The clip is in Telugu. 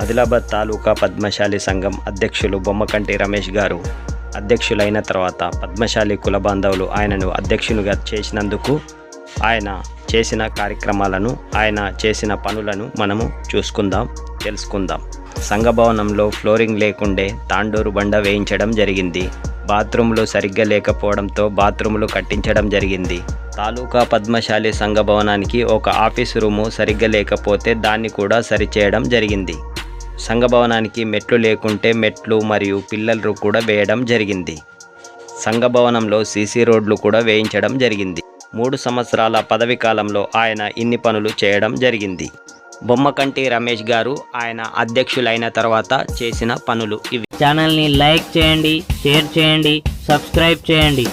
ఆదిలాబాద్ తాలూకా పద్మశాలి సంఘం అధ్యక్షులు బొమ్మకంటి రమేష్ గారు. అధ్యక్షులైన తర్వాత పద్మశాలి కుల బాంధవులు ఆయనను అధ్యక్షునిగా చేసినందుకు ఆయన చేసిన కార్యక్రమాలను ఆయన చేసిన పనులను మనము చూసుకుందాం తెలుసుకుందాం. సంఘభవనంలో ఫ్లోరింగ్ లేకుండే తాండూరు బండ వేయించడం జరిగింది. బాత్రూములు సరిగ్గా లేకపోవడంతో బాత్రూములు కట్టించడం జరిగింది. తాలూకా పద్మశాలి సంఘ భవనానికి ఒక ఆఫీస్ రూము సరిగ్గా లేకపోతే దాన్ని కూడా సరిచేయడం జరిగింది. సంఘభవనానికి మెట్లు లేకుంటే మెట్లు మరియు పిల్లలు కూడా వేయడం జరిగింది. సంఘభవనంలో సీసీ రోడ్లు కూడా వేయించడం జరిగింది. మూడు సంవత్సరాల పదవి కాలంలో ఆయన ఇన్ని పనులు చేయడం జరిగింది. బొమ్మకంటి రమేష్ గారు ఆయన అధ్యక్షులైన తర్వాత చేసిన పనులు ఇవి. ఛానల్ని లైక్ చేయండి షేర్ చేయండి సబ్స్క్రైబ్ చేయండి.